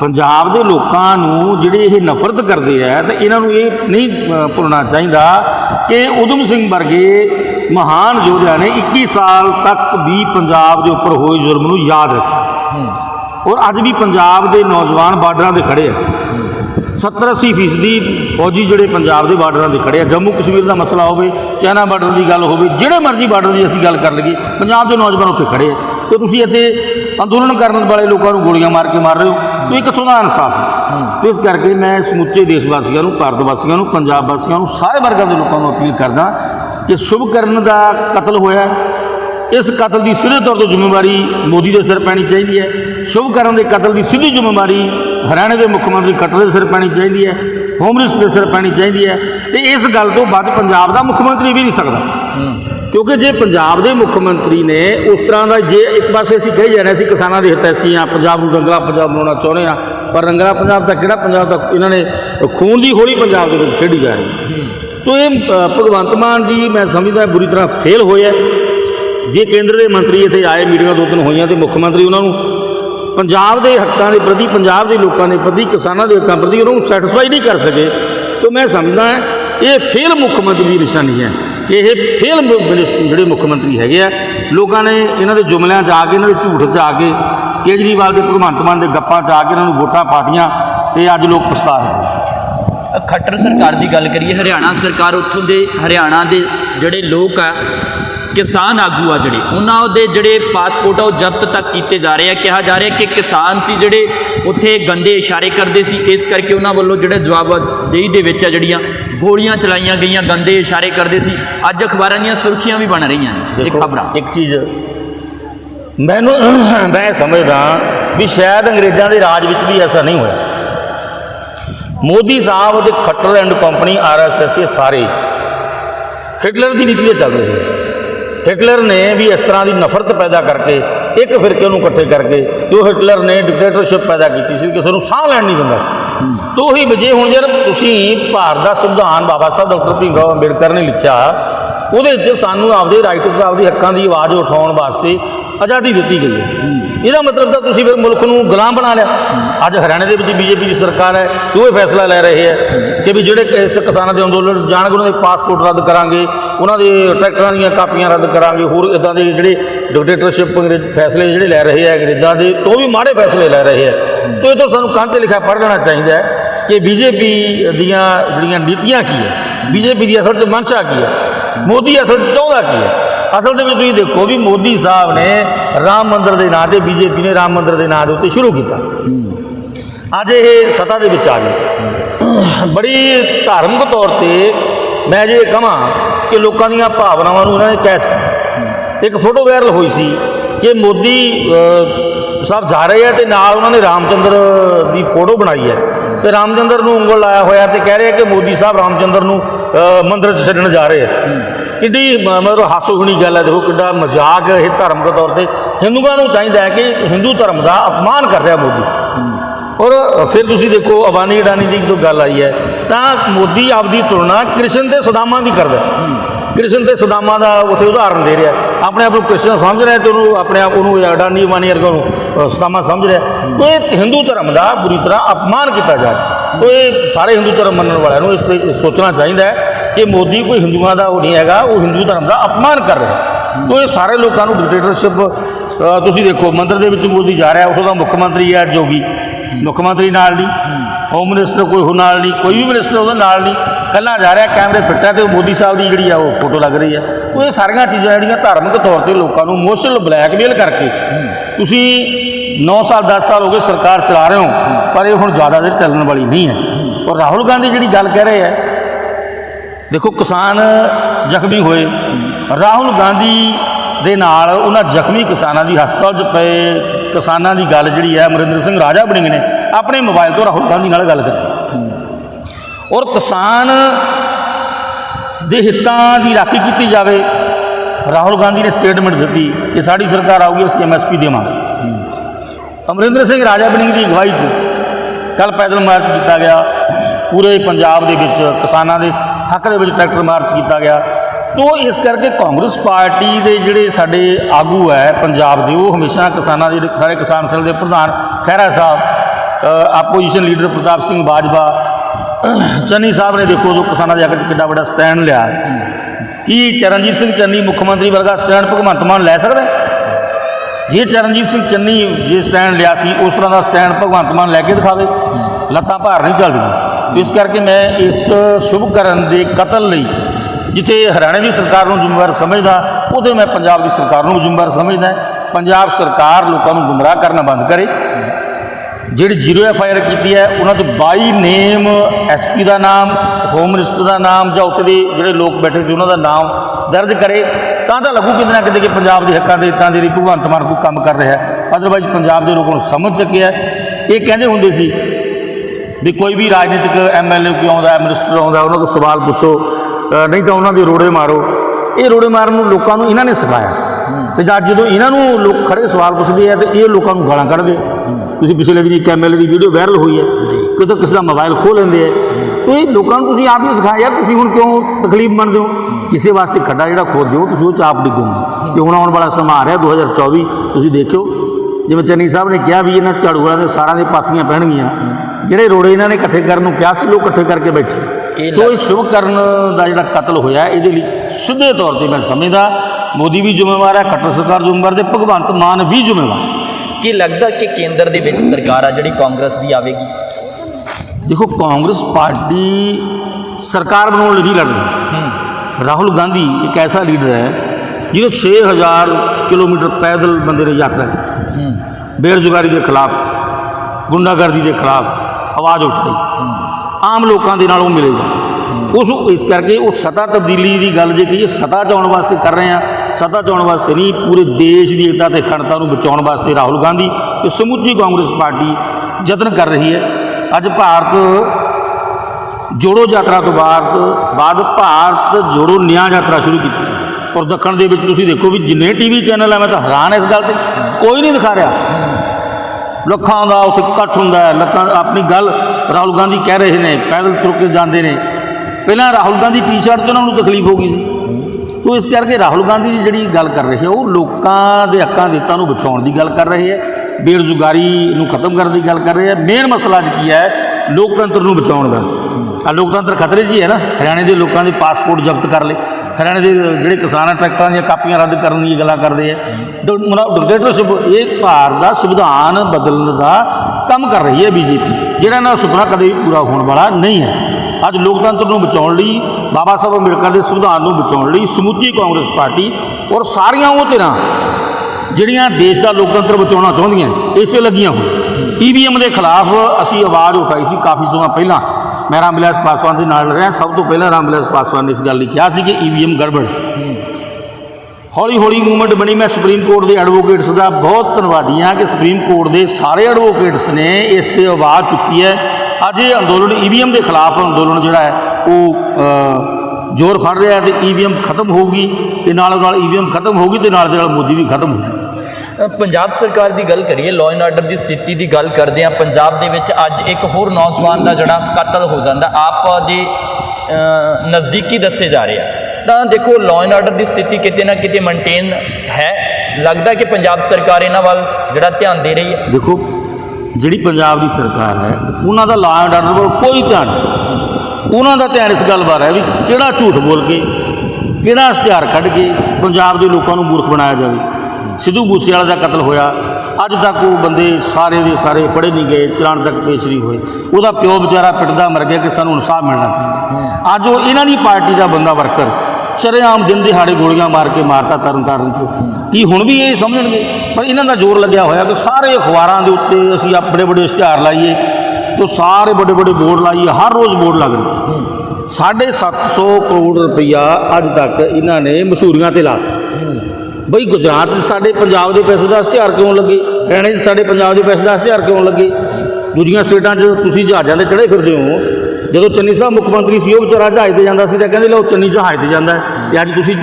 ਪੰਜਾਬ ਦੇ ਲੋਕਾਂ ਨੂੰ ਜਿਹੜੇ ਇਹ ਨਫ਼ਰਤ ਕਰਦੇ ਆ ਤਾਂ ਇਹਨਾਂ ਨੂੰ ਇਹ ਨਹੀਂ ਭੁੱਲਣਾ ਚਾਹੀਦਾ ਕਿ ਉਦਮ ਸਿੰਘ ਵਰਗੇ ਮਹਾਨ ਯੋਧਿਆਂ ਨੇ 21 ਸਾਲ ਤੱਕ ਵੀ ਪੰਜਾਬ ਦੇ ਉੱਪਰ ਹੋਏ ਜ਼ੁਲਮ ਨੂੰ ਯਾਦ ਰੱਖਿਆ। ਔਰ ਅੱਜ ਵੀ ਪੰਜਾਬ ਦੇ ਨੌਜਵਾਨ ਬਾਰਡਰਾਂ ਤੇ ਖੜੇ ਆ। 70 80 ਫੀਸਦੀ ਫੌਜੀ ਜਿਹੜੇ ਪੰਜਾਬ ਦੇ ਬਾਰਡਰਾਂ ਤੇ ਖੜੇ ਆ। ਜੰਮੂ ਕਸ਼ਮੀਰ ਦਾ ਮਸਲਾ ਹੋਵੇ ਚਾਈਨਾ ਬਾਰਡਰ ਦੀ ਗੱਲ ਹੋਵੇ, ਜਿਹੜੇ ਮਰਜ਼ੀ ਬਾਰਡਰ ਦੀ ਅਸੀਂ ਗੱਲ ਕਰ ਲਈਏ, ਪੰਜਾਬ ਦੇ ਨੌਜਵਾਨ ਉੱਥੇ ਖੜੇ ਆ। ਤੇ ਤੁਸੀਂ ਇੱਥੇ ਅੰਦੋਲਨ ਕਰਨ ਵਾਲੇ ਲੋਕਾਂ ਨੂੰ ਗੋਲੀਆਂ ਮਾਰ ਕੇ ਮਾਰ ਰਹੇ ਹੋ। ਇਹ ਕਿੱਥੋਂ ਦਾ ਇਨਸਾਫ ਹੈ ਇਸ ਕਰਕੇ ਮੈਂ ਸਮੁੱਚੇ ਦੇਸ਼ ਵਾਸੀਆਂ ਨੂੰ ਭਾਰਤ ਵਾਸੀਆਂ ਨੂੰ, ਪੰਜਾਬ ਵਾਸੀਆਂ ਨੂੰ, ਸਾਰੇ ਵਰਗਾਂ ਦੇ ਲੋਕਾਂ ਨੂੰ ਅਪੀਲ ਕਰਦਾ ਕਿ ਸ਼ੁਭ ਕਰਨ ਦਾ ਕਤਲ ਹੋਇਆ। ਇਸ ਕਤਲ ਦੀ ਸਿੱਧੇ ਤੌਰ ਤੇ ਜ਼ਿੰਮੇਵਾਰੀ ਮੋਦੀ ਦੇ ਸਿਰ ਪੈਣੀ ਚਾਹੀਦੀ ਹੈ। ਸ਼ੁਭਕਰਨ ਦੇ ਕਤਲ ਦੀ ਸਿੱਧੀ ਜ਼ਿੰਮੇਵਾਰੀ ਹਰਿਆਣੇ ਦੇ ਮੁੱਖ ਮੰਤਰੀ ਖੱਟਰ ਦੇ ਸਿਰ ਪੈਣੀ ਚਾਹੀਦੀ ਹੈ ਹੋਮ ਮਿਨਿਸਟਰ ਦੇ ਸਿਰ ਪੈਣੀ ਚਾਹੀਦੀ ਹੈ ਤੇ ਇਸ ਗੱਲ ਤੋਂ ਬਾਅਦ ਪੰਜਾਬ ਦਾ ਮੁੱਖ ਮੰਤਰੀ ਵੀ ਨਹੀਂ ਸਕਦਾ। ਕਿਉਂਕਿ ਜੇ ਪੰਜਾਬ ਦੇ ਮੁੱਖ ਮੰਤਰੀ ਨੇ ਉਸ ਤਰ੍ਹਾਂ ਦਾ ਜੇ ਇੱਕ ਪਾਸੇ ਅਸੀਂ ਕਹੀ ਜਾਂਦੇ ਅਸੀਂ ਕਿਸਾਨਾਂ ਦੇ ਹਿਤੈਸ਼ੀ ਆ ਪੰਜਾਬ ਨੂੰ ਰੰਗਲਾ ਪੰਜਾਬ ਬਣਾਉਣਾ ਚਾਹੁੰਦੇ ਆ ਪਰ ਰੰਗਲਾ ਪੰਜਾਬ ਦਾ ਕਿਹੜਾ ਪੰਜਾਬ ਦਾ ਇਹਨਾਂ ਨੇ ਖੂਨ ਦੀ ਹੋਲੀ ਪੰਜਾਬ ਦੇ ਵਿੱਚ ਖੇਡੀ ਜਾ ਰਹੀ ਹੈ। ਤੋ ਇਹ ਭਗਵੰਤ ਮਾਨ ਜੀ ਮੈਂ ਸਮਝਦਾ ਬੁਰੀ ਤਰ੍ਹਾਂ ਫੇਲ ਹੋਏ ਹੈ। ਜੇ ਕੇਂਦਰ ਦੇ ਮੰਤਰੀ ਇੱਥੇ ਆਏ, ਮੀਟਿੰਗਾਂ ਦੋ ਤਿੰਨ ਹੋਈਆਂ ਤੇ ਮੁੱਖ ਮੰਤਰੀ ਉਹਨਾਂ ਨੂੰ ਪੰਜਾਬ ਦੇ ਹੱਕਾਂ ਦੇ ਪ੍ਰਤੀ, ਪੰਜਾਬ ਦੇ ਲੋਕਾਂ ਦੇ ਪ੍ਰਤੀ, ਕਿਸਾਨਾਂ ਦੇ ਹੱਕਾਂ ਪ੍ਰਤੀ ਉਹਨਾਂ ਨੂੰ ਸੈਟੀਸਫਾਈ ਨਹੀਂ ਕਰ ਸਕੇ, ਤਾਂ ਮੈਂ ਸਮਝਦਾ ਇਹ ਫੇਲ ਮੁੱਖ ਮੰਤਰੀ ਦੀ ਨਿਸ਼ਾਨੀ ਹੈ ਕਿ ਇਹ ਫੇਲ ਜਿਹੜੇ ਮੁੱਖ ਮੰਤਰੀ ਹੈਗੇ ਆ, ਲੋਕਾਂ ਨੇ ਇਹਨਾਂ ਦੇ ਜੁਮਲਿਆਂ 'ਚ ਆ ਕੇ, ਇਹਨਾਂ ਦੇ ਝੂਠ 'ਚ ਆ ਕੇ, ਕੇਜਰੀਵਾਲ ਦੇ ਭਗਵੰਤ ਮਾਨ ਦੇ ਗੱਪਾਂ 'ਚ ਆ ਕੇ ਇਹਨਾਂ ਨੂੰ ਵੋਟਾਂ ਪਾਤੀਆਂ ਤੇ ਅੱਜ ਲੋਕ ਪਛਤਾ ਰਹੇ ਨੇ। ਖੱਟਰ ਸਰਕਾਰ ਦੀ ਗੱਲ ਕਰੀਏ, ਹਰਿਆਣਾ ਸਰਕਾਰ ਉੱਥੋਂ ਦੇ, ਹਰਿਆਣਾ ਦੇ ਜਿਹੜੇ ਲੋਕ ਆ ਕਿਸਾਨ ਆਗੂ ਆ ਜਿਹੜੇ ਉਹਨਾਂ ਦੇ ਜਿਹੜੇ ਪਾਸਪੋਰਟ ਆ ਉਹ ਜ਼ਬਤ ਤੱਕ ਕੀਤੇ ਜਾ ਰਹੇ ਆ। ਕਿਹਾ ਜਾ ਰਿਹਾ ਕਿ ਕਿਸਾਨ ਸੀ ਜਿਹੜੇ ਉੱਥੇ ਗੰਦੇ ਇਸ਼ਾਰੇ ਕਰਦੇ ਸੀ। ਇਸ ਕਰਕੇ ਉਹਨਾਂ ਵੱਲੋਂ ਜਿਹੜੇ ਜਵਾਬਦੇਹੀ ਦੇ ਵਿੱਚ ਆ ਜਿਹੜੀਆਂ ਗੋਲੀਆਂ ਚਲਾਈਆਂ ਗਈਆਂ ਗੰਦੇ ਇਸ਼ਾਰੇ ਕਰਦੇ ਸੀ। ਅੱਜ ਅਖਬਾਰਾਂ ਦੀਆਂ ਸੁਰਖੀਆਂ ਵੀ ਬਣ ਰਹੀਆਂ ਨੇ। ਇਹ ਖਬਰਾਂ। ਇੱਕ ਚੀਜ਼ ਮੈਨੂੰ [CLEARS THROAT] ਮੈਂ ਸਮਝਦਾ ਵੀ ਸ਼ਾਇਦ ਅੰਗਰੇਜ਼ਾਂ ਦੇ ਰਾਜ ਵਿੱਚ ਵੀ ਐਸਾ ਨਹੀਂ ਹੋਇਆ। ਮੋਦੀ ਸਾਹਿਬ ਤੇ ਖੱਟਰ ਐਂਡ ਕੰਪਨੀ ਆਰਐਸਐਸ ਇਹ ਸਾਰੇ ਹਿਟਲਰ ਦੀ ਨੀਤੀ ਤੇ ਚੱਲ ਰਹੇ ਸੀ ਹਿਟਲਰ ਨੇ ਵੀ ਇਸ ਤਰ੍ਹਾਂ ਦੀ ਨਫ਼ਰਤ ਪੈਦਾ ਕਰਕੇ, ਇੱਕ ਫਿਰਕੇ ਨੂੰ ਇਕੱਠੇ ਕਰਕੇ ਜੋ ਹਿਟਲਰ ਨੇ ਡਿਕਟੇਟਰਸ਼ਿਪ ਪੈਦਾ ਕੀਤੀ ਸੀ, ਕਿਸੇ ਨੂੰ ਸਾਹ ਲੈਣ ਨਹੀਂ ਦਿੰਦਾ ਸੀ। ਤੋ ਉਹੀ ਵਜੇ ਹੁਣ ਜਦ ਤੁਸੀਂ ਭਾਰਤ ਦਾ ਸੰਵਿਧਾਨ ਬਾਬਾ ਸਾਹਿਬ ਡਾਕਟਰ ਭੀਮ ਰਾਓ ਅੰਬੇਡਕਰ ਨੇ ਲਿਖਿਆ, ਉਹਦੇ ਵਿੱਚ ਸਾਨੂੰ ਆਪਦੇ ਰਾਈਟਸ ਆਪਦੀ ਹੱਕਾਂ ਦੀ ਆਵਾਜ਼ ਉਠਾਉਣ ਵਾਸਤੇ ਆਜ਼ਾਦੀ ਦਿੱਤੀ ਗਈ ਹੈ। ਇਹਦਾ ਮਤਲਬ ਤਾਂ ਤੁਸੀਂ ਫਿਰ ਮੁਲਕ ਨੂੰ ਗੁਲਾਮ ਬਣਾ ਲਿਆ। ਅੱਜ ਹਰਿਆਣੇ ਦੇ ਵਿੱਚ ਬੀਜੇਪੀ ਦੀ ਸਰਕਾਰ ਹੈ, ਤੇ ਉਹ ਇਹ ਫੈਸਲਾ ਲੈ ਰਹੇ ਹੈ ਕਿ ਵੀ ਜਿਹੜੇ ਇਸ ਕਿਸਾਨਾਂ ਦੇ ਅੰਦੋਲਨ ਜਾਣਗੇ, ਉਹਨਾਂ ਦੇ ਪਾਸਪੋਰਟ ਰੱਦ ਕਰਾਂਗੇ, ਉਹਨਾਂ ਦੇ ਟਰੈਕਟਰਾਂ ਦੀਆਂ ਕਾਪੀਆਂ ਰੱਦ ਕਰਾਂਗੇ, ਹੋਰ ਇਦਾਂ ਦੇ ਜਿਹੜੇ ਡਿਕਟੇਟਰਸ਼ਿਪ ਅੰਗਰੇਜ਼ ਫੈਸਲੇ ਜਿਹੜੇ ਲੈ ਰਹੇ ਹੈ ਅੰਗਰੇਜ਼ਾਂ ਦੇ ਤੋਂ ਵੀ ਮਾੜੇ ਫੈਸਲੇ ਲੈ ਰਹੇ ਹੈ। ਤੋਂ ਇਹ ਤੋਂ ਸਾਨੂੰ ਕੰਨ ਤੇ ਲਿਖਿਆ ਪੜ੍ਹ ਲੈਣਾ ਚਾਹੀਦਾ ਹੈ ਕਿ ਬੀਜੇਪੀ ਦੀਆਂ ਜਿਹੜੀਆਂ ਨੀਤੀਆਂ ਕੀ ਹੈ? ਬੀਜੇਪੀ ਦੀ ਅਸਲ 'ਚ ਮਨਸ਼ਾ ਕੀ ਹੈ? ਮੋਦੀ ਅਸਲ 'ਚ ਚਾਹੁੰਦਾ ਕੀ ਹੈ? ਅਸਲ ਦੇ ਵਿੱਚ ਤੁਸੀਂ ਦੇਖੋ ਵੀ ਮੋਦੀ ਸਾਹਿਬ ਨੇ ਰਾਮ ਮੰਦਰ ਦੇ ਨਾਂ ਤੇ, ਬੀਜੇਪੀ ਨੇ ਰਾਮ ਮੰਦਰ ਦੇ ਨਾਂ ਦੇ ਉੱਤੇ ਸ਼ੁਰੂ ਕੀਤਾ। ਅੱਜ ਇਹ ਸੱਤਾ ਦੇ ਵਿੱਚ ਆ ਗਏ। ਬੜੀ ਧਾਰਮਿਕ ਤੌਰ ਤੇ ਮੈਂ ਜੇ ਕਹਾਂ ਕਿ ਲੋਕਾਂ ਦੀਆਂ ਭਾਵਨਾਵਾਂ ਨੂੰ ਇਹਨਾਂ ਨੇ ਕੈਚ ਕੀਤਾ। ਇੱਕ ਫੋਟੋ ਵਾਇਰਲ ਹੋਈ ਸੀ ਕਿ ਮੋਦੀ ਸਾਹਿਬ ਜਾ ਰਹੇ ਆ ਤੇ ਨਾਲ ਉਹਨਾਂ ਨੇ ਰਾਮਚੰਦਰ ਦੀ ਫੋਟੋ ਬਣਾਈ ਹੈ। ਤੇ ਰਾਮਚੰਦਰ ਨੂੰ ਉਂਗਲ ਲਾਇਆ ਹੋਇਆ ਤੇ ਕਹਿ ਰਿਹਾ ਕਿ ਮੋਦੀ ਸਾਹਿਬ ਰਾਮਚੰਦਰ ਨੂੰ ਮੰਦਰ 'ਚ ਛੱਡਣ ਜਾ ਰਹੇ ਆ। ਕਿੱਡੀ ਮ- ਮਤਲਬ ਹਾਸੋਹੀਣੀ ਗੱਲ ਹੈ ਦੇਖੋ ਕਿੱਡਾ ਮਜ਼ਾਕ ਇਹ ਧਰਮ ਦੇ ਤੌਰ ਤੇ। ਹਿੰਦੂਆਂ ਨੂੰ ਚਾਹੀਦਾ ਹੈ ਕਿ ਹਿੰਦੂ ਧਰਮ ਦਾ ਅਪਮਾਨ ਕਰ ਰਿਹਾ ਮੋਦੀ। ਔਰ ਫਿਰ ਤੁਸੀਂ ਦੇਖੋ ਅਬਾਨੀ ਅਡਾਨੀ ਦੀ ਜਦੋਂ ਗੱਲ ਆਈ ਹੈ ਤਾਂ ਮੋਦੀ ਆਪਦੀ ਤੁਲਨਾ ਕ੍ਰਿਸ਼ਨ ਤੇ ਸਦਾਮਾ ਦੀ ਕਰਦਾ ਕ੍ਰਿਸ਼ਨ ਤੇ ਸਦਾਮਾ ਦਾ ਉੱਥੇ ਉਦਾਹਰਨ ਦੇ ਰਿਹਾ ਆਪਣੇ ਆਪ ਨੂੰ ਕ੍ਰਿਸ਼ਨ ਸਮਝ ਰਿਹਾ ਤੇ ਉਹਨੂੰ ਆਪਣੇ ਆਪ ਉਹਨੂੰ ਅਡਾਨੀ ਅਬਾਨੀ ਵਰਗਾ ਨੂੰ ਅ, ਸਦਾਮਾ ਸਮਝ ਰਿਹਾ ਇਹ ਹਿੰਦੂ ਧਰਮ ਦਾ ਬੁਰੀ ਤਰ੍ਹਾਂ ਅਪਮਾਨ ਕੀਤਾ ਜਾ ਰਿਹਾ ਉਹ ਇਹ ਸਾਰੇ ਹਿੰਦੂ ਧਰਮ ਮੰਨਣ ਵਾਲਿਆਂ ਨੂੰ ਇਸ ਤੇ ਸੋਚਣਾ ਚਾਹੀਦਾ ਹੈ। ਕਿ ਮੋਦੀ ਕੋਈ ਹਿੰਦੂਆਂ ਦਾ ਉਹ ਨਹੀਂ ਹੈਗਾ, ਉਹ ਹਿੰਦੂ ਧਰਮ ਦਾ ਅਪਮਾਨ ਕਰ ਰਿਹਾ। ਉਹ ਇਹ ਸਾਰੇ ਲੋਕਾਂ ਨੂੰ ਡਿਕਟੇਟਰਸ਼ਿਪ ਤੁਸੀਂ ਦੇਖੋ, ਮੰਦਰ ਦੇ ਵਿੱਚ ਮੋਦੀ ਜਾ ਰਿਹਾ, ਉੱਥੋਂ ਦਾ ਮੁੱਖ ਮੰਤਰੀ ਹੈ ਜੋਗੀ। ਮੁੱਖ ਮੰਤਰੀ ਨਾਲ ਨਹੀਂ ਹੋਮ ਮਿਨਿਸਟਰ ਕੋਈ ਹੋਰ ਨਾਲ ਨਹੀਂ, ਕੋਈ ਵੀ ਮਿਨਿਸਟਰ ਉਹਦੇ ਨਾਲ ਨਹੀਂ ਕੱਲਾ ਜਾ ਰਿਹਾ, ਕੈਮਰੇ ਫਿੱਟਾ ਤੇ ਉਹ ਮੋਦੀ ਸਾਹਿਬ ਦੀ ਜਿਹੜੀ ਆ ਉਹ ਫੋਟੋ ਲੱਗ ਰਹੀ ਆ। ਉਹ ਇਹ ਸਾਰੀਆਂ ਚੀਜ਼ਾਂ ਜਿਹੜੀਆਂ ਧਾਰਮਿਕ ਤੌਰ ਤੇ ਲੋਕਾਂ ਨੂੰ ਇਮੋਸ਼ਨਲ ਬਲੈਕਮੇਲ ਕਰਕੇ ਤੁਸੀਂ 9 ਸਾਲ 10 ਸਾਲ ਹੋ ਗਏ ਸਰਕਾਰ ਚਲਾ ਰਹੇ ਹੋ, ਪਰ ਇਹ ਹੁਣ ਜ਼ਿਆਦਾ ਦੇਰ ਚੱਲਣ ਵਾਲੀ ਨਹੀਂ ਹੈ। ਔਰ ਰਾਹੁਲ ਗਾਂਧੀ ਜਿਹੜੀ ਗੱਲ ਕਹਿ ਰਹੇ ਹੈ ਦੇਖੋ, ਕਿਸਾਨ ਜ਼ਖਮੀ ਹੋਏ। ਰਾਹੁਲ ਗਾਂਧੀ ਦੇ ਨਾਲ ਉਹਨਾਂ ਜ਼ਖਮੀ ਕਿਸਾਨਾਂ ਦੀ ਹਸਪਤਾਲ 'ਚ ਪਏ। ਕਿਸਾਨਾਂ ਦੀ ਗੱਲ ਜਿਹੜੀ ਹੈ, ਅਮਰਿੰਦਰ ਸਿੰਘ ਰਾਜਾ ਬੜਿੰਗ ਨੇ। ਆਪਣੇ ਮੋਬਾਈਲ ਤੋਂ ਰਾਹੁਲ ਗਾਂਧੀ ਨਾਲ ਗੱਲ ਕਰੀ ਔਰ ਕਿਸਾਨ ਦੇ ਹਿੱਤਾਂ ਦੀ ਰਾਖੀ ਕੀਤੀ ਜਾਵੇ, ਰਾਹੁਲ ਗਾਂਧੀ ਨੇ ਸਟੇਟਮੈਂਟ ਦਿੱਤੀ ਕਿ ਸਾਡੀ ਸਰਕਾਰ ਆਊਗੀ, ਅਸੀਂ ਐਮਐਸਪੀ ਦੇਵਾਂਗੇ। ਅਮਰਿੰਦਰ ਸਿੰਘ ਰਾਜਾ ਬੜਿੰਗ ਦੀ ਅਗਵਾਈ 'ਚ ਕੱਲ ਪੈਦਲ ਮਾਰਚ ਕੀਤਾ ਗਿਆ। ਪੂਰੇ ਪੰਜਾਬ ਦੇ ਵਿੱਚ ਕਿਸਾਨਾਂ ਦੇ ਹੱਕ ਦੇ ਵਿੱਚ ਟਰੈਕਟਰ ਮਾਰਚ ਕੀਤਾ ਗਿਆ। ਤੋ ਇਸ ਕਰਕੇ ਕਾਂਗਰਸ ਪਾਰਟੀ ਦੇ ਜਿਹੜੇ ਸਾਡੇ ਆਗੂ ਹੈ ਪੰਜਾਬ ਦੇ, ਉਹ ਹਮੇਸ਼ਾ ਕਿਸਾਨਾਂ ਦੇ, ਸਾਰੇ ਕਿਸਾਨ ਸੈੱਲ ਦੇ ਪ੍ਰਧਾਨ ਖਹਿਰਾ ਸਾਹਿਬ ਆਪੋਜੀਸ਼ਨ ਲੀਡਰ ਪ੍ਰਤਾਪ ਸਿੰਘ ਬਾਜਵਾ, ਚੰਨੀ ਸਾਹਿਬ ਨੇ ਦੇਖੋ ਜੋ ਕਿਸਾਨਾਂ ਦੇ ਹੱਕ 'ਚ ਕਿੰਨਾ ਵੱਡਾ ਸਟੈਂਡ ਲਿਆ। ਕੀ ਚਰਨਜੀਤ ਸਿੰਘ ਚੰਨੀ ਮੁੱਖ ਮੰਤਰੀ ਵਰਗਾ ਸਟੈਂਡ ਭਗਵੰਤ ਮਾਨ ਲੈ ਸਕਦਾ? ਜੇ ਚਰਨਜੀਤ ਸਿੰਘ ਚੰਨੀ ਜੇ ਸਟੈਂਡ ਲਿਆ ਸੀ, ਉਸ ਤਰ੍ਹਾਂ ਦਾ ਸਟੈਂਡ ਭਗਵੰਤ ਮਾਨ ਲੈ ਕੇ ਦਿਖਾਵੇ। ਲੱਤਾਂ ਭਾਰ ਨਹੀਂ ਚੱਲਦੀਆਂ। ਇਸ ਕਰਕੇ ਮੈਂ ਇਸ ਸ਼ੁਭ ਕਰਨ ਦੇ ਕਤਲ ਲਈ, ਜਿੱਥੇ ਹਰਿਆਣਾ ਦੀ ਸਰਕਾਰ ਨੂੰ ਜ਼ਿੰਮੇਵਾਰ ਸਮਝਦਾ, ਉਹਦੇ ਮੈਂ ਪੰਜਾਬ ਦੀ ਸਰਕਾਰ ਨੂੰ ਜ਼ਿੰਮੇਵਾਰ ਸਮਝਦਾ ਪੰਜਾਬ ਸਰਕਾਰ ਲੋਕਾਂ ਨੂੰ ਗੁੰਮਰਾਹ ਕਰਨਾ ਬੰਦ ਕਰੇ। ਜਿਹੜੀ ਜ਼ੀਰੋ ਐਫ ਆਈ ਆਰ ਕੀਤੀ ਹੈ, ਉਹਨਾਂ 'ਚ 22 ਨੇਮ ਐਸਪੀ ਦਾ ਨਾਮ, ਹੋਮ ਮਿਨਿਸਟਰ ਦਾ ਨਾਮ, ਜਾਂ ਉੱਥੇ ਦੇ ਜਿਹੜੇ ਲੋਕ ਬੈਠੇ ਸੀ, ਉਹਨਾਂ ਦਾ ਨਾਮ ਦਰਜ ਕਰੇ। ਤਾਂ ਤਾਂ ਲੱਗੂ ਕਿਤੇ ਨਾ ਕਿਤੇ ਕਿ ਪੰਜਾਬ ਦੇ ਹੱਕਾਂ ਦੇ ਹਿੱਤਾਂ ਦੇ ਲਈ ਭਗਵੰਤ ਮਾਨ ਕੋਈ ਕੰਮ ਕਰ ਰਿਹਾ ਹੈ। ਅਦਰਵਾਈਜ਼ ਪੰਜਾਬ ਦੇ ਲੋਕਾਂ ਨੂੰ ਸਮਝ ਚੁੱਕਿਆ ਹੈ। ਇਹ ਕਹਿੰਦੇ ਹੁੰਦੇ ਸੀ ਵੀ ਕੋਈ ਵੀ ਰਾਜਨੀਤਿਕ ਐਮਐਲਏ ਕੋਈ ਆਉਂਦਾ ਮਿਨਿਸਟਰ ਆਉਂਦਾ ਉਹਨਾਂ ਤੋਂ ਸਵਾਲ ਪੁੱਛੋ। ਨਹੀਂ ਤਾਂ ਉਹਨਾਂ ਦੇ ਰੋੜੇ ਮਾਰੋ। ਇਹ ਰੋੜੇ ਮਾਰਨ ਨੂੰ ਲੋਕਾਂ ਨੂੰ ਇਹਨਾਂ ਨੇ ਸਿਖਾਇਆ। ਤੇ ਜਦ ਜਦੋਂ ਇਹਨਾਂ ਨੂੰ ਲੋਕ ਖੜੇ ਸਵਾਲ ਪੁੱਛਦੇ ਆ ਤੇ ਇਹ ਲੋਕਾਂ ਨੂੰ ਗਾਲਾਂ ਕੱਢਦੇ। ਤੁਸੀਂ ਪਿਛਲੇ ਦਿਨ ਇੱਕ ਐਮਐਲਏ ਦੀ ਵੀਡੀਓ ਵਾਇਰਲ ਹੋਈ ਹੈ। ਕਿ ਤਾਂ ਕਿਸੇ ਦਾ ਮੋਬਾਈਲ ਖੋਹ ਲੈਂਦੇ ਆ। ਤੇ ਇਹ ਲੋਕਾਂ ਨੂੰ ਤੁਸੀਂ ਆਪ ਹੀ ਸਿਖਾਇਆ ਯਾਰ ਤੁਸੀਂ ਹੁਣ ਕਿਉਂ ਤਕਲੀਫ ਮੰਨਦੇ ਹੋ? ਕਿਸੇ ਵਾਸਤੇ ਖੱਡਾ ਜਿਹੜਾ ਖੋਦਦੇ ਹੋ ਤੁਸੀਂ ਉਹ 'ਚ ਆਪ ਡਿੱਗੋਗੇ। ਤੇ ਹੁਣ ਆਉਣ ਵਾਲਾ ਸਮਾਂ ਆ ਰਿਹਾ 2024 ਤੁਸੀਂ ਦੇਖਿਓ। ਜਿਵੇਂ ਚੰਨੀ ਸਾਹਿਬ ਨੇ ਕਿਹਾ ਵੀ ਇਹਨਾਂ ਝਾੜੂ ਵਾਲਿਆਂ ਦੇ ਸਾਰਿਆਂ ਦੇ ਪਾਥੀਆਂ ਪਹਿਣਗੀਆਂ ਜਿਹੜੇ ਰੋੜੇ ਇਹਨਾਂ ਨੇ ਇਕੱਠੇ ਕਰਨ ਨੂੰ ਕਿਹਾ ਸੀ ਲੋਕ ਇਕੱਠੇ ਕਰਕੇ ਬੈਠੇ। ਸੋ ਇਹ ਸ਼ੁਭ ਕਰਨ ਦਾ ਜਿਹੜਾ ਕਤਲ ਹੋਇਆ ਇਹਦੇ ਲਈ ਸਿੱਧੇ ਤੌਰ ਤੇ ਮੈਂ ਸਮਝਦਾ ਮੋਦੀ ਵੀ ਜ਼ਿੰਮੇਵਾਰ ਹੈ ਖੱਟਰ ਸਰਕਾਰ ਜ਼ਿੰਮੇਵਾਰ ਤੇ ਭਗਵੰਤ ਮਾਨ ਵੀ ਜ਼ਿੰਮੇਵਾਰ। ਕੀ ਲੱਗਦਾ ਕਿ ਕੇਂਦਰ ਦੇ ਵਿੱਚ ਸਰਕਾਰ ਆ ਜਿਹੜੀ ਕਾਂਗਰਸ ਦੀ ਆਵੇਗੀ? ਦੇਖੋ ਕਾਂਗਰਸ ਪਾਰਟੀ ਸਰਕਾਰ ਬਣਾਉਣ ਲਈ ਲੜ ਰਹੀ ਹੂੰ। ਰਾਹੁਲ ਗਾਂਧੀ ਇੱਕ ਐਸਾ ਲੀਡਰ ਹੈ ਜਿਹਨੇ 6000 ਕਿਲੋਮੀਟਰ ਪੈਦਲ ਬੰਦੇ ਨੇ ਯਾਤਰਾ ਕੀਤੀ। ਬੇਰੁਜ਼ਗਾਰੀ ਦੇ ਖਿਲਾਫ ਗੁੰਡਾਗਰਦੀ ਦੇ ਖਿਲਾਫ ਆਵਾਜ਼ ਉਠਾਈ। ਆਮ ਲੋਕਾਂ ਦੇ ਨਾਲ ਉਹ ਮਿਲੇਗਾ। ਉਸ ਇਸ ਕਰਕੇ ਉਹ ਸਤਾ ਤਬਦੀਲੀ ਦੀ ਗੱਲ ਜੇ ਕਹੀਏ, ਸਤਾ 'ਚ ਆਉਣ ਵਾਸਤੇ ਕਰ ਰਹੇ ਆ। ਸਤਾ 'ਚ ਆਉਣ ਵਾਸਤੇ ਨਹੀਂ, ਪੂਰੇ ਦੇਸ਼ ਦੀ ਏਕਤਾ ਤੇ ਅਖੰਡਤਾ ਨੂੰ ਬਚਾਉਣ ਵਾਸਤੇ ਰਾਹੁਲ ਗਾਂਧੀ ਤੇ ਸਮੁੱਚੀ ਕਾਂਗਰਸ ਪਾਰਟੀ ਯਤਨ ਕਰ ਰਹੀ ਹੈ। ਅੱਜ ਭਾਰਤ ਜੋੜੋ ਯਾਤਰਾ ਤੋਂ ਬਾਅਦ ਬਾਅਦ ਭਾਰਤ ਜੋੜੋ ਨਿਆਂ ਯਾਤਰਾ ਸ਼ੁਰੂ ਕੀਤੀ। ਔਰ ਦੱਖਣ ਦੇ ਵਿੱਚ ਤੁਸੀਂ ਦੇਖੋ ਵੀ ਜਿੰਨੇ ਟੀਵੀ ਚੈਨਲ ਆ, ਮੈਂ ਤਾਂ ਹੈਰਾਨ ਇਸ ਗੱਲ ਤੇ। ਕੋਈ ਨਹੀਂ ਦਿਖਾ ਰਿਹਾ। ਲੱਖਾਂ ਦਾ ਉੱਥੇ ਇਕੱਠ ਹੁੰਦਾ ਹੈ। ਲੱਖਾਂ ਆਪਣੀ ਗੱਲ ਰਾਹੁਲ ਗਾਂਧੀ ਕਹਿ ਰਹੇ ਨੇ, ਪੈਦਲ ਤੁਰ ਕੇ ਜਾਂਦੇ ਨੇ। ਪਹਿਲਾਂ ਰਾਹੁਲ ਗਾਂਧੀ ਟੀ-ਸ਼ਰਟ ਤੇ ਉਹਨਾਂ ਨੂੰ ਤਕਲੀਫ ਹੋ ਗਈ ਸੀ। ਤੋ ਇਸ ਕਰਕੇ ਰਾਹੁਲ ਗਾਂਧੀ ਦੀ ਜਿਹੜੀ ਗੱਲ ਕਰ ਰਹੇ ਹੈ ਉਹ ਲੋਕਾਂ ਦੇ ਹੱਕਾਂ ਦੇ ਹਿੱਤਾਂ ਨੂੰ ਬਚਾਉਣ ਦੀ ਗੱਲ ਕਰ ਰਹੇ ਹੈ ਬੇਰੁਜ਼ਗਾਰੀ ਨੂੰ ਖਤਮ ਕਰਨ ਦੀ ਗੱਲ ਕਰ ਰਹੇ ਹੈ ਮੇਨ ਮਸਲਾ ਅੱਜ ਕੀ ਹੈ? ਲੋਕਤੰਤਰ ਨੂੰ ਬਚਾਉਣ ਦਾ। ਆ ਲੋਕਤੰਤਰ ਖਤਰੇ 'ਚ ਹੀ ਹੈ ਨਾ। ਹਰਿਆਣੇ ਦੇ ਲੋਕਾਂ ਦੇ ਪਾਸਪੋਰਟ ਜ਼ਬਤ ਕਰ ਲਏ। ਹਰਿਆਣੇ ਦੇ ਜਿਹੜੇ ਕਿਸਾਨਾਂ ਟਰੈਕਟਰਾਂ ਦੀਆਂ ਕਾਪੀਆਂ ਰੱਦ ਕਰਨ ਦੀ ਗੱਲਾਂ ਕਰਦੇ ਆ। ਡਿਕਟੇਟਰਸ਼ਿਪ ਇਹ ਭਾਰਤ ਦਾ ਸੰਵਿਧਾਨ ਬਦਲਣ ਦਾ ਕੰਮ ਕਰ ਰਹੀ ਹੈ ਬੀਜੇਪੀ। ਜਿਹੜਾ ਨਾ ਸੁਪਨਾ ਕਦੇ ਵੀ ਪੂਰਾ ਹੋਣ ਵਾਲਾ ਨਹੀਂ ਹੈ। ਅੱਜ ਲੋਕਤੰਤਰ ਨੂੰ ਬਚਾਉਣ ਲਈ, ਬਾਬਾ ਸਾਹਿਬ ਅੰਬੇਡਕਰ ਦੇ ਸੰਵਿਧਾਨ ਨੂੰ ਬਚਾਉਣ ਲਈ ਸਮੁੱਚੀ ਕਾਂਗਰਸ ਪਾਰਟੀ ਔਰ ਸਾਰੀਆਂ ਉਹ ਧਿਰਾਂ, ਜਿਹੜੀਆਂ ਦੇਸ਼ ਦਾ ਲੋਕਤੰਤਰ ਬਚਾਉਣਾ ਚਾਹੁੰਦੀਆਂ, ਇਸੇ ਲੱਗੀਆਂ ਹੋਈਆਂ। ਈਵੀਐਮ ਦੇ ਖਿਲਾਫ ਅਸੀਂ ਆਵਾਜ਼ ਉਠਾਈ ਸੀ ਕਾਫੀ ਸਮਾਂ ਪਹਿਲਾਂ। ਮੈਂ ਰਾਮ ਵਿਲਾਸ ਪਾਸਵਾਨ ਦੇ ਨਾਲ ਰਿਹਾ, ਸਭ ਤੋਂ ਪਹਿਲਾਂ ਰਾਮ ਵਿਲਾਸ ਪਾਸਵਾਨ ਨੇ ਇਸ ਗੱਲ ਲਈ ਕਿਹਾ ਸੀ ਕਿ ਈਵੀਐਮ ਗੜਬੜ। ਹੌਲੀ ਹੌਲੀ ਮੂਵਮੈਂਟ ਬਣੀ, ਮੈਂ ਸੁਪਰੀਮ ਕੋਰਟ ਦੇ ਐਡਵੋਕੇਟਸ ਦਾ ਬਹੁਤ ਧੰਨਵਾਦੀ ਹਾਂ ਕਿ ਸੁਪਰੀਮ ਕੋਰਟ ਦੇ ਸਾਰੇ ਐਡਵੋਕੇਟਸ ਨੇ ਇਸ ਤੇ ਆਵਾਜ਼ ਚੁੱਕੀ ਹੈ। ਅੱਜ ਇਹ ਅੰਦੋਲਨ ਈਵੀਐਮ ਦੇ ਖਿਲਾਫ ਅੰਦੋਲਨ ਜਿਹੜਾ ਹੈ, ਉਹ ਜ਼ੋਰ ਫੜ ਰਿਹਾ ਤੇ ਈਵੀਐਮ ਖਤਮ ਹੋਊਗੀ ਤੇ ਨਾਲ ਨਾਲ ਈਵੀਐਮ ਖਤਮ ਹੋਊਗੀ ਤੇ ਨਾਲ ਦੇ ਨਾਲ ਮੋਦੀ ਵੀ ਖਤਮ ਹੋ ਜਾਊਗਾ ਪੰਜਾਬ ਸਰਕਾਰ ਦੀ ਗੱਲ ਕਰੀਏ ਲਾਅ ਐਂਡ ਆਰਡਰ ਦੀ ਸਥਿਤੀ ਦੀ ਗੱਲ ਕਰਦੇ ਆ ਪੰਜਾਬ ਦੇ ਵਿੱਚ ਅੱਜ ਇੱਕ ਹੋਰ ਨੌਜਵਾਨ ਦਾ ਜਿਹੜਾ ਕਤਲ ਹੋ ਜਾਂਦਾ, ਆਪ ਦੇ ਨਜ਼ਦੀਕੀ ਦੱਸੇ ਜਾ ਰਹੇ ਆ। ਤਾਂ ਦੇਖੋ ਲਾਅ ਐਂਡ ਆਰਡਰ ਦੀ ਸਥਿਤੀ ਕਿਤੇ ਨਾ ਕਿਤੇ ਮੇਨਟੇਨ ਹੈ। ਲੱਗਦਾ ਕਿ ਪੰਜਾਬ ਸਰਕਾਰ ਇਹਨਾਂ ਵੱਲ ਜਿਹੜਾ ਧਿਆਨ ਦੇ ਰਹੀ ਹੈ। ਦੇਖੋ, ਜਿਹੜੀ ਪੰਜਾਬ ਦੀ ਸਰਕਾਰ ਹੈ, ਉਹਨਾਂ ਦਾ ਲਾਅ ਐਂਡ ਆਰਡਰ ਵੱਲ ਕੋਈ ਧਿਆਨ ਨਹੀਂ। ਉਹਨਾਂ ਦਾ ਧਿਆਨ ਇਸ ਗੱਲ ਬਾਰੇ ਹੈ ਵੀ ਕਿਹੜਾ ਝੂਠ ਬੋਲ ਕੇ, ਕਿਹੜਾ ਇਸ਼ਤਿਹਾਰ ਕੱਢ ਕੇ ਪੰਜਾਬ ਦੇ ਲੋਕਾਂ ਨੂੰ ਮੂਰਖ ਬਣਾਇਆ ਜਾਵੇ। ਸਿੱਧੂ ਮੂਸੇਵਾਲਾ ਦਾ ਕਤਲ ਹੋਇਆ। ਅੱਜ ਤੱਕ ਉਹ ਬੰਦੇ ਸਾਰੇ ਦੇ ਸਾਰੇ ਫੜੇ ਨਹੀਂ ਗਏ ਚਲਾਨ ਤੱਕ ਪੇਸ਼ ਨਹੀਂ ਹੋਏ। ਉਹਦਾ ਪਿਓ ਵਿਚਾਰਾ ਪਿੱਟਦਾ ਮਰ ਗਿਆ ਕਿ ਸਾਨੂੰ ਇਨਸਾਫ ਮਿਲਣਾ ਚਾਹੀਦਾ। ਅੱਜ ਉਹ ਇਹਨਾਂ ਦੀ ਪਾਰਟੀ ਦਾ ਬੰਦਾ ਵਰਕਰ, ਸ਼ਰੇਆਮ ਦਿਨ ਦਿਹਾੜੇ ਗੋਲੀਆਂ ਮਾਰ ਕੇ ਮਾਰਤਾ ਤਰਨ ਤਾਰਨ ਚ। ਕੀ ਹੁਣ ਵੀ ਇਹ ਸਮਝਣਗੇ? ਪਰ ਇਹਨਾਂ ਦਾ ਜ਼ੋਰ ਲੱਗਿਆ ਹੋਇਆ ਕਿ ਸਾਰੇ ਅਖਬਾਰਾਂ ਦੇ ਉੱਤੇ ਅਸੀਂ ਆਪਣੇ ਬੜੇ ਇਸ਼ਤਿਹਾਰ ਲਾਈਏ, ਤੇ ਸਾਰੇ ਵੱਡੇ ਵੱਡੇ ਬੋਰਡ ਲਾਈਏ, ਹਰ ਰੋਜ਼ ਬੋਰਡ ਲੱਗ ਰਹੇ। ਸਾਢੇ 700 ਕਰੋੜ ਰੁਪਈਆ ਅੱਜ ਤੱਕ ਇਹਨਾਂ ਨੇ ਮਸ਼ਹੂਰੀਆਂ ਤੇ ਲਾ ਬਈ ਗੁਜਰਾਤ 'ਚ ਸਾਡੇ ਪੰਜਾਬ ਦੇ ਪੈਸੇ ਦਾ ਇਸ਼ਤਿਹਾਰ ਕਿਉਂ ਲੱਗੇ? ਹਰਿਆਣੇ 'ਚ ਸਾਡੇ ਪੰਜਾਬ ਦੇ ਪੈਸੇ ਦਾ ਇਸ਼ਤਿਹਾਰ ਕਿਉਂ ਲੱਗੇ? ਦੂਜੀਆਂ ਸਟੇਟਾਂ 'ਚ ਤੁਸੀਂ ਜਹਾਜ਼ਾਂ ਤੇ ਚੜ੍ਹੇ ਫਿਰਦੇ ਹੋ। ਜਦੋਂ ਚੰਨੀ ਸਾਹਿਬ ਮੁੱਖ ਮੰਤਰੀ ਸੀ, ਉਹ ਵਿਚਾਰਾ ਜਹਾਜ਼ ਤੇ ਜਾਂਦਾ ਸੀ ਤਾਂ ਕਹਿੰਦੇ, ਲਓ, ਚੰਨੀ ਜਹਾਜ਼ ਤੇ ਜਾਂਦਾ ਹੈ। ਤੇ ਅੱਜ ਤੁਸੀਂ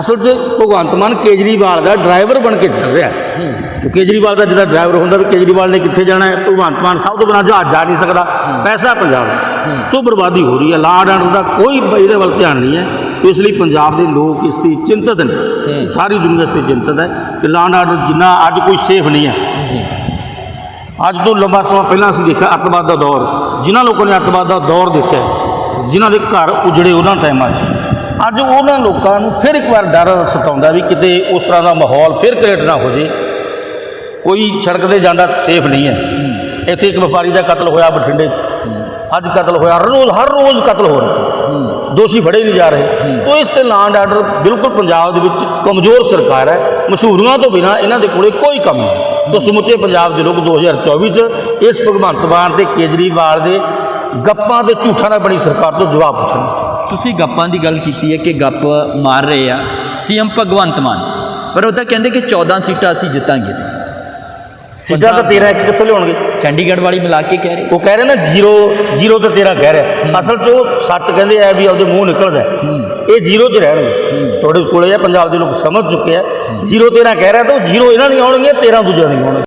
ਅਸਲ 'ਚ ਭਗਵੰਤ ਮਾਨ ਕੇਜਰੀਵਾਲ ਦਾ ਡਰਾਈਵਰ ਬਣ ਕੇ ਚੱਲ ਰਿਹਾ ਕੇਜਰੀਵਾਲ ਦਾ ਜਿਹੜਾ ਡਰਾਈਵਰ ਹੁੰਦਾ ਵੀ ਕੇਜਰੀਵਾਲ ਨੇ ਕਿੱਥੇ ਜਾਣਾ ਹੈ? ਭਗਵੰਤ ਮਾਨ ਸਭ ਤੋਂ ਬਿਨਾਂ ਜਹਾਜ਼ ਜਾ ਨਹੀਂ ਸਕਦਾ। ਪੈਸਾ ਪੰਜਾਬ ਦਾ। ਸੋ ਬਰਬਾਦੀ ਹੋ ਰਹੀ ਹੈ। ਲਾਡ ਐਂਡ ਦਾ ਕੋਈ ਇਹਦੇ ਵੱਲ ਧਿਆਨ ਨਹੀਂ ਹੈ। ਇਸ ਲਈ ਪੰਜਾਬ ਦੇ ਲੋਕ ਇਸ ਦੀ ਚਿੰਤਤ ਨੇ। ਸਾਰੀ ਦੁਨੀਆ ਇਸ ਤੇ ਚਿੰਤਤ ਹੈ ਕਿ ਲਾਡ ਆਰਡਰ ਜਿੰਨਾ ਅੱਜ ਕੋਈ ਸੇਫ ਨਹੀਂ ਹੈ। ਜੀ। ਅੱਜ ਤੋਂ ਲੰਬਾ ਸਮਾਂ ਪਹਿਲਾਂ ਅਸੀਂ ਦੇਖਿਆ ਅੱਤਵਾਦ ਦਾ ਦੌਰ। ਜਿਨ੍ਹਾਂ ਲੋਕਾਂ ਨੇ ਅੱਤਵਾਦ ਦਾ ਦੌਰ ਦੇਖਿਆ ਜਿਨ੍ਹਾਂ ਦੇ ਘਰ ਉਜੜੇ ਉਹਨਾਂ ਟਾਈਮਾਂ 'ਚ। ਅੱਜ ਉਹਨਾਂ ਲੋਕਾਂ ਨੂੰ ਫਿਰ ਇੱਕ ਵਾਰ ਡਰ ਸਤਾਉਂਦਾ ਵੀ ਕਿਤੇ ਉਸ ਤਰ੍ਹਾਂ ਦਾ ਮਾਹੌਲ ਫਿਰ ਕ੍ਰੀਏਟ ਨਾ ਹੋ ਜੇ। ਕੋਈ ਸੜਕ ਤੇ ਜਾਂਦਾ ਸੇਫ ਨਹੀਂ ਹੈ। ਇੱਥੇ ਇੱਕ ਵਪਾਰੀ ਦਾ ਕਤਲ ਹੋਇਆ ਬਠਿੰਡੇ 'ਚ। ਅੱਜ ਕਤਲ ਹੋਇਆ ਹਰ ਰੋਜ਼ ਹਰ ਰੋਜ਼ ਕਤਲ ਹੋ ਰਹੇ। ਦੋਸ਼ੀ ਫੜੇ ਨਹੀਂ ਜਾ ਰਹੇ। ਤੋ ਇਸ ਤੇ ਲਾਂਡ ਆਰਡਰ ਬਿਲਕੁਲ ਪੰਜਾਬ ਦੇ ਵਿੱਚ ਕਮਜ਼ੋਰ ਸਰਕਾਰ ਹੈ। ਮਸ਼ਹੂਰੀਆਂ ਤੋਂ ਬਿਨਾ ਇਹਨਾਂ ਦੇ ਕੋਲੇ ਕੋਈ ਕੰਮ ਨਹੀਂ ਤੋ ਸਮੁੱਚੇ ਪੰਜਾਬ ਦੇ ਲੋਕ 2024 ਚ ਇਸ ਭਗਵੰਤ ਮਾਨ ਤੇ ਕੇਜਰੀਵਾਲ ਦੇ ਗੱਪਾਂ ਤੇ ਝੂਠਾਂ ਨਾਲ ਬਣੀ ਸਰਕਾਰ ਤੋਂ ਜਵਾਬ ਪੁੱਛਣ। ਤੁਸੀਂ ਗੱਪਾਂ ਦੀ ਗੱਲ ਕੀਤੀ ਹੈ ਕਿ ਗੱਪ ਮਾਰ ਰਹੇ ਆ ਸੀਐਮ ਭਗਵੰਤ ਮਾਨ। ਪਰ ਉਹ ਤਾਂ ਕਹਿੰਦੇ ਕਿ 14 ਸੀਟਾਂ ਅਸੀਂ ਜਿੱਤਾਂਗੇ ਸਿੱਧਾ ਤਾਂ 13 ਇੱਕ ਕਿੱਥੋਂ ਲਿਆਉਣਗੇ? ਚੰਡੀਗੜ੍ਹ ਵਾਲੀ ਮਿਲਾ ਕੇ ਕਹਿ ਰਹੇ। ਉਹ ਕਹਿ ਰਹੇ ਨਾ ਜ਼ੀਰੋ ਜ਼ੀਰੋ ਤੇ ਤੇਰਾ ਕਹਿ ਰਿਹਾ। ਅਸਲ 'ਚ ਉਹ ਸੱਚ ਕਹਿੰਦੇ ਆ ਵੀ ਉਹਦੇ ਮੂੰਹ ਨਿਕਲਦਾ। ਇਹ ਜ਼ੀਰੋ 'ਚ ਰਹਿਣਗੇ। ਤੁਹਾਡੇ ਕੋਲੇ ਆ ਪੰਜਾਬ ਦੇ ਲੋਕ ਸਮਝ ਚੁੱਕੇ ਆ। ਜ਼ੀਰੋ ਤੇਰਾ ਕਹਿ ਰਿਹਾ ਤਾਂ ਉਹ ਜ਼ੀਰੋ ਇਹਨਾਂ ਦੀਆਂ ਆਉਣਗੀਆਂ 13 ਦੂਜਿਆਂ ਦੀਆਂ ਆਉਣਗੀਆਂ